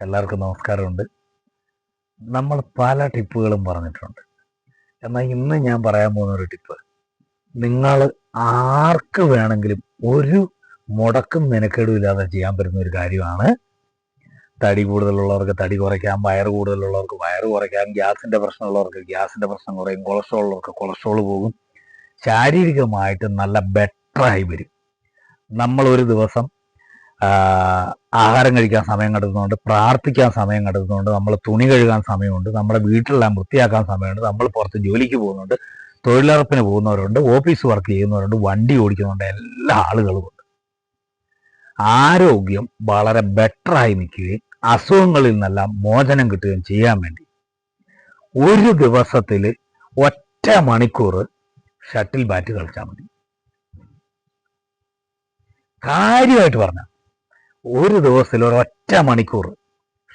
എല്ലാവർക്കും നമസ്കാരമുണ്ട്. നമ്മൾ പല ടിപ്പുകളും പറഞ്ഞിട്ടുണ്ട്. എന്നാൽ ഇന്ന് ഞാൻ പറയാൻ പോകുന്ന ഒരു ടിപ്പ്. നിങ്ങൾ ആർക്ക് വേണമെങ്കിലും ഒരു മുടക്കും മെനക്കേടും ഇല്ലാതെ ചെയ്യാൻ പറ്റുന്ന ഒരു കാര്യമാണ്. തടി കൂടുതലുള്ളവർക്ക് തടി കുറയ്ക്കാം വയറ് കൂടുതലുള്ളവർക്ക് വയറ് കുറയ്ക്കാം ഗ്യാസിന്റെ പ്രശ്നമുള്ളവർക്ക് ഗ്യാസിന്റെ പ്രശ്നം കുറയും കൊളസ്ട്രോൾ ഉള്ളവർക്ക് കൊളസ്ട്രോൾ പോകും. ശാരീരികമായിട്ട് നല്ല ബെറ്ററായി വരും. നമ്മൾ ഒരു ദിവസം ആഹാരം കഴിക്കാൻ സമയം കണ്ടെത്തുന്നുണ്ട് പ്രാർത്ഥിക്കാൻ സമയം കണ്ടെത്തുന്നുണ്ട് നമ്മൾ തുണി കഴുകാൻ സമയമുണ്ട് നമ്മുടെ വീട്ടിലെല്ലാം വൃത്തിയാക്കാൻ സമയമുണ്ട് നമ്മൾ പുറത്ത് ജോലിക്ക് പോകുന്നുണ്ട് തൊഴിലുറപ്പിന് പോകുന്നവരുണ്ട് ഓഫീസ് വർക്ക് ചെയ്യുന്നവരുണ്ട് വണ്ടി ഓടിക്കുന്നുണ്ട് എല്ലാ ആളുകളും ഉണ്ട്. ആരോഗ്യം വളരെ ബെറ്ററായി നിൽക്കുകയും അസുഖങ്ങളിൽ നിന്നെല്ലാം മോചനം കിട്ടുകയും ചെയ്യാൻ വേണ്ടി ഒരു ദിവസത്തിൽ ഒറ്റ മണിക്കൂർ ഷട്ടിൽ ബാറ്റ് കളിച്ചാൽ മതി. കാര്യമായിട്ട് പറഞ്ഞ ഒരു ദിവസത്തിൽ ഒരൊറ്റ മണിക്കൂർ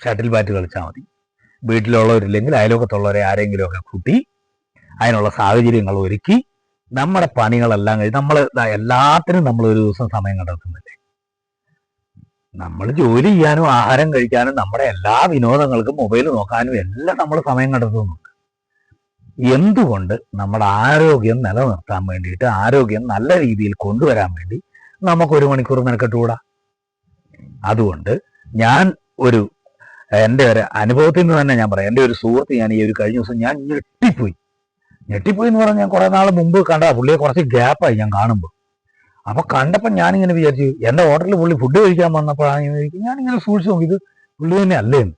ഷട്ടിൽ ബാറ്റ് കളിച്ചാൽ മതി. വീട്ടിലുള്ളവരില്ലെങ്കിൽ അയലോകത്തുള്ളവരെ ആരെങ്കിലും ഒക്കെ കൂട്ടി അതിനുള്ള സാഹചര്യങ്ങൾ ഒരുക്കി നമ്മുടെ പണികളെല്ലാം കഴിഞ്ഞ് നമ്മൾ എല്ലാത്തിനും നമ്മൾ ഒരു ദിവസം സമയം കണ്ടെത്തുന്നില്ലേ? നമ്മൾ ജോലി ചെയ്യാനും ആഹാരം കഴിക്കാനും നമ്മുടെ എല്ലാ വിനോദങ്ങൾക്കും മൊബൈൽ നോക്കാനും എല്ലാം നമ്മൾ സമയം കണ്ടെത്തുന്നുണ്ട്. എന്തുകൊണ്ട് നമ്മുടെ ആരോഗ്യം നിലനിർത്താൻ വേണ്ടിയിട്ട് ആരോഗ്യം നല്ല രീതിയിൽ കൊണ്ടുവരാൻ വേണ്ടി നമുക്ക് ഒരു മണിക്കൂർ മെനക്കെട്ടുകൂടാ? അതുകൊണ്ട് ഞാൻ ഒരു എന്റെ ഒരു അനുഭവത്തിൽ നിന്ന് തന്നെ ഞാൻ പറയാം. എന്റെ ഒരു സുഹൃത്ത് ഞാൻ ഈ ഒരു കഴിഞ്ഞ ദിവസം ഞാൻ ഞെട്ടിപ്പോയി. ഞെട്ടിപ്പോയി എന്ന് പറഞ്ഞാൽ ഞാൻ കുറെ നാൾ മുമ്പ് കണ്ട പുള്ളിയെ കുറച്ച് ഗ്യാപ്പായി ഞാൻ കാണുമ്പോൾ അപ്പൊ കണ്ടപ്പോൾ ഞാനിങ്ങനെ വിചാരിച്ചു എന്റെ ഹോട്ടലിൽ പുള്ളി ഫുഡ് കഴിക്കാൻ വന്നപ്പോഴാണ് ഞാനിങ്ങനെ സൂക്ഷിച്ചു നോക്കി ഇത് പുള്ളി തന്നെ അല്ലേന്ന്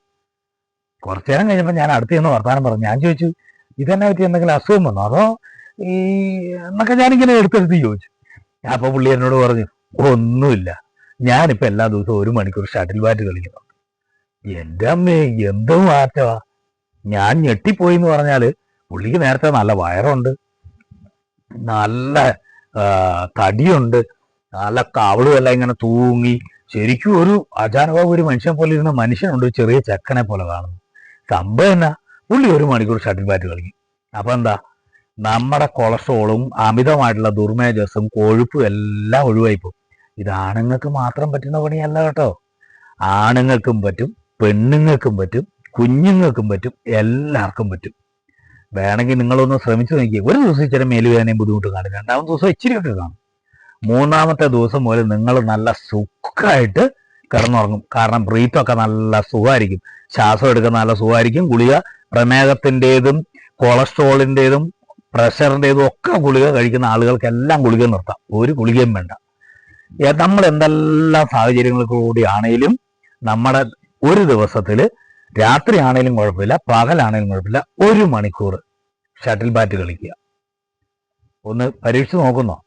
കുറച്ചു നേരം കഴിഞ്ഞപ്പോൾ ഞാൻ അടുത്ത് ചെന്ന് വർത്താനം പറഞ്ഞു. ഞാൻ ചോദിച്ചു ഇതെന്നെ പറ്റി എന്തെങ്കിലും അസുഖം വന്നു? അതോ ഈ എന്നൊക്കെ ഞാനിങ്ങനെ എടുത്തെടുത്ത് ചോദിച്ചു. അപ്പൊ പുള്ളി എന്നോട് പറഞ്ഞു ഒന്നുമില്ല. ഞാനിപ്പോ എല്ലാ ദിവസവും ഒരു മണിക്കൂർ ഷട്ടിൽ ബാറ്റ് കളിക്കുന്നുണ്ട് എന്റെ അമ്മേ എന്ത് മാറ്റമാ ഞാൻ ഞെട്ടിപ്പോയി എന്ന് പറഞ്ഞാൽ പുള്ളിക്ക് നേരത്തെ നല്ല വയറുണ്ട്. നല്ല തടിയുണ്ട്. നല്ല കാവളും എല്ലാം ഇങ്ങനെ തൂങ്ങി. ശരിക്കും ഒരു അജാനബാബു ഒരു മനുഷ്യൻ പോലെ ഇരുന്ന മനുഷ്യനുണ്ട്. ചെറിയ ചെക്കനെ പോലെ കാണുന്നു. സംഭവം എന്നാ? പുള്ളി ഒരു മണിക്കൂർ ഷട്ടിൽ ബാറ്റ് കളിക്കും. അപ്പൊ എന്താ? നമ്മുടെ കൊളസ്ട്രോളും അമിതമായിട്ടുള്ള ദുർമേജസും കൊഴുപ്പും എല്ലാം ഒഴിവായിപ്പോകും ഇത് ആണുങ്ങൾക്ക് മാത്രം പറ്റുന്ന പണിയല്ല കേട്ടോ. ആണുങ്ങൾക്കും പറ്റും പെണ്ണുങ്ങൾക്കും പറ്റും കുഞ്ഞുങ്ങൾക്കും പറ്റും എല്ലാവർക്കും പറ്റും. വേണമെങ്കിൽ നിങ്ങളൊന്ന് ശ്രമിച്ചു നോക്കി ഒരു ദിവസം ഇച്ചിരി മേലുവേദനയും ബുദ്ധിമുട്ട് കാണും രണ്ടാമത്തെ ദിവസം ഇച്ചിരിയൊക്കെ കാണും. മൂന്നാമത്തെ ദിവസം മുതൽ നിങ്ങൾ നല്ല സുഖമായിട്ട് കിടന്നുറങ്ങും. കാരണം ബ്രീത്തൊക്കെ നല്ല സുഖമായിരിക്കും. ശ്വാസം എടുക്കുന്ന നല്ല സുഖമായിരിക്കും. ഗുളിക പ്രമേഹത്തിന്റെതും കൊളസ്ട്രോളിന്റെതും പ്രഷറിന്റെതും ഒക്കെ ഗുളിക കഴിക്കുന്ന ആളുകൾക്കെല്ലാം ഗുളിക നിർത്താം. ഒരു ഗുളികയും വേണ്ട. നമ്മൾ എന്തെല്ലാം സാഹചര്യങ്ങളിൽ ആണെങ്കിലും നമ്മുടെ ഒരു ദിവസത്തിൽ രാത്രി ആണെങ്കിലും കുഴപ്പമില്ല പകലാണെങ്കിലും കുഴപ്പമില്ല ഒരു മണിക്കൂർ ഷട്ടിൽ ബാറ്റ് കളിക്കുക. ഒന്ന് പരീക്ഷിച്ച് നോക്കുന്നോ?